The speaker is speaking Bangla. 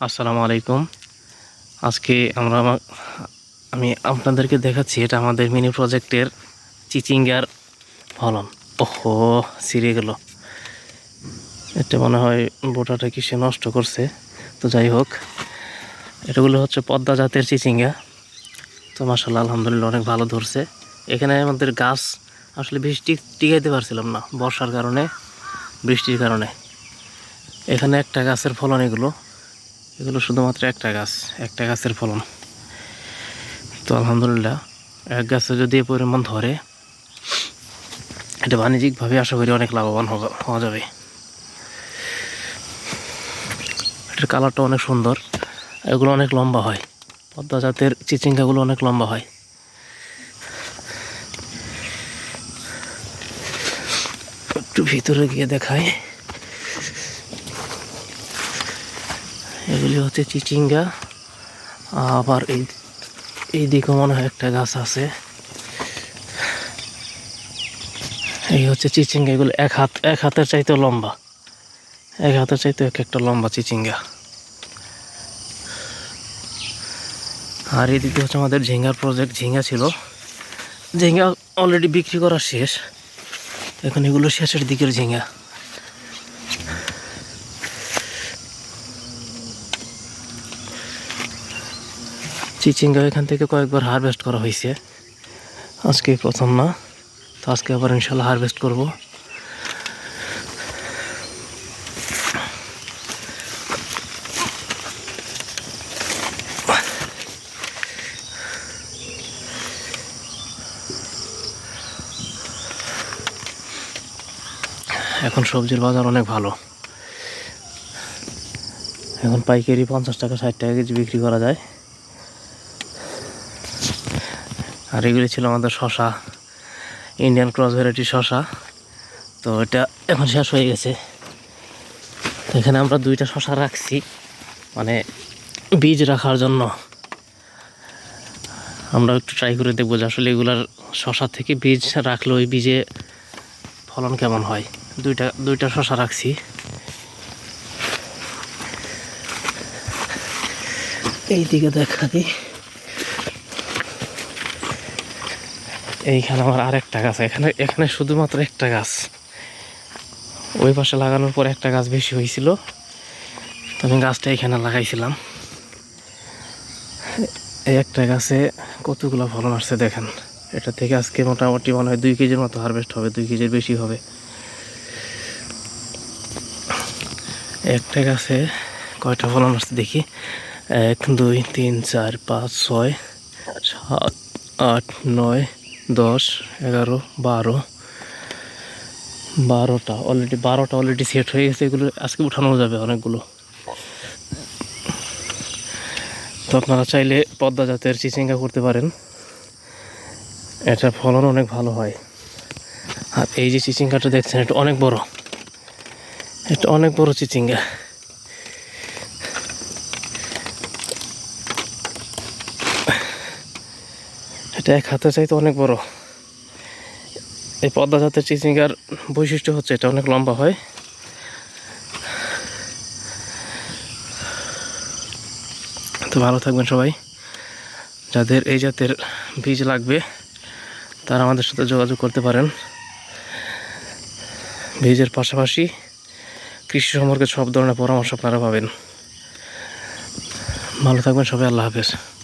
আসসালামু আলাইকুম। আজকে আমরা আমা- আপনাদেরকে দেখাচ্ছি এটা আমাদের মিনি প্রজেক্টের চিচিঙ্গার ফলন। ওহো, ছিঁড়ে গেল। এটা মনে হয় বোটাটা কিসে নষ্ট করছে। তো যাই হোক, এটাগুলো হচ্ছে পদ্মা জাতের চিচিঙ্গা। তো মাসাল্লাহ আলহামদুলিল্লাহ অনেক ভালো ধরছে। এখানে আমাদের গাছ আসলে বৃষ্টি টিকাইতে পারছিলাম না, বর্ষার কারণে, বৃষ্টির কারণে। এখানে একটা গাছের ফলন এগুলো। এগুলো শুধুমাত্র একটা গাছ, একটা গাছের ফলন। তো আলহামদুলিল্লাহ, এক গাছে যদি এ পরিমাণ ধরে, এটা বাণিজ্যিকভাবে আশা করি অনেক লাভবান হওয়া যাবে। এটার কালারটা অনেক সুন্দর, এগুলো অনেক লম্বা হয়। পদ্মা জাতের চিচিঙ্গাগুলো অনেক লম্বা হয়। একটু ভিতরে গিয়ে দেখায় এগুলি হচ্ছে চিচিঙ্গা। আবার এই এই দিকে মনে হয় একটা গাছ আছে। এই হচ্ছে চিচিঙ্গা, এগুলো এক হাত, এক হাতের চাইতে লম্বা। এক হাতের চাইতে এক একটা লম্বা চিচিঙ্গা। আর এদিকে হচ্ছে আমাদের ঝিঙ্গার প্রজেক্ট ঝিঙ্গা ছিল। ঝিঙ্গা অলরেডি বিক্রি করা শেষ। এখন এগুলো শেষের দিকের ঝিঙ্গা। চিচিঙ্গা এখান থেকে কয়েকবার হারভেস্ট করা হয়েছে। আজকে প্রথম না, তো আজকে আবার ইনশাল্লাহ হারভেস্ট করব। এখন সবজির বাজার অনেক ভালো। এখন পাইকারি পঞ্চাশ টাকা ষাট টাকা কেজি বিক্রি করা যায়। আর এগুলি ছিল আমাদের শশা ইন্ডিয়ান ক্রস ভ্যারাইটি শশা। তো এটা এখন শেষ হয়ে গেছে। তো এখানে আমরা দুইটা শশা রাখছি মানে বীজ রাখার জন্য। আমরা একটু ট্রাই করে দেখব যে আসলে এগুলার শশা থেকে বীজ রাখলে ওই বীজে ফলন কেমন হয়। দুইটা দুইটা শশা রাখছি। এই দিকে দেখা দিই এইখানে আমার আর একটা গাছ, এখানে এখানে শুধুমাত্র একটা গাছ। ওই পাশে লাগানোর পর একটা গাছ বেশি হয়েছিল। তো আমি গাছটা এখানে লাগাইছিলাম। এই একটা গাছে কতগুলো ফলন আসছে দেখেন। এটা থেকে আজকে মোটামুটি মনে হয় দুই কেজির মতো হারভেস্ট হবে, দুই কেজির বেশি হবে। একটা গাছে কয়টা ফলন আসছে দেখি। এক, দুই, তিন, চার, পাঁচ, ছয়, সাত, আট, নয় দশ, এগারো, বারো। বারোটা অলরেডি বারোটা অলরেডি সেট হয়ে গেছে। এগুলো আজকে উঠানো যাবে অনেকগুলো। তো আপনারা চাইলে পদ্মা জাতের চিচিঙ্গা করতে পারেন। এটার ফলন অনেক ভালো হয়। আর এই যে চিচিঙ্গাটা দেখছেন, এটা অনেক বড়। এটা অনেক বড় চিচিঙ্গা। এটা এক হাতে চাইতে অনেক বড়। এই পদ্মা জাতের চিচিঙ্গার বৈশিষ্ট্য হচ্ছে এটা অনেক লম্বা হয়। তো ভালো থাকবেন সবাই। যাদের এই জাতের বীজ লাগবে, তারা আমাদের সাথে যোগাযোগ করতে পারেন। বীজের পাশাপাশি কৃষি সম্পর্কে সব ধরনের পরামর্শ আপনারা পাবেন। ভালো থাকবেন সবাই, আল্লাহ হাফেজ।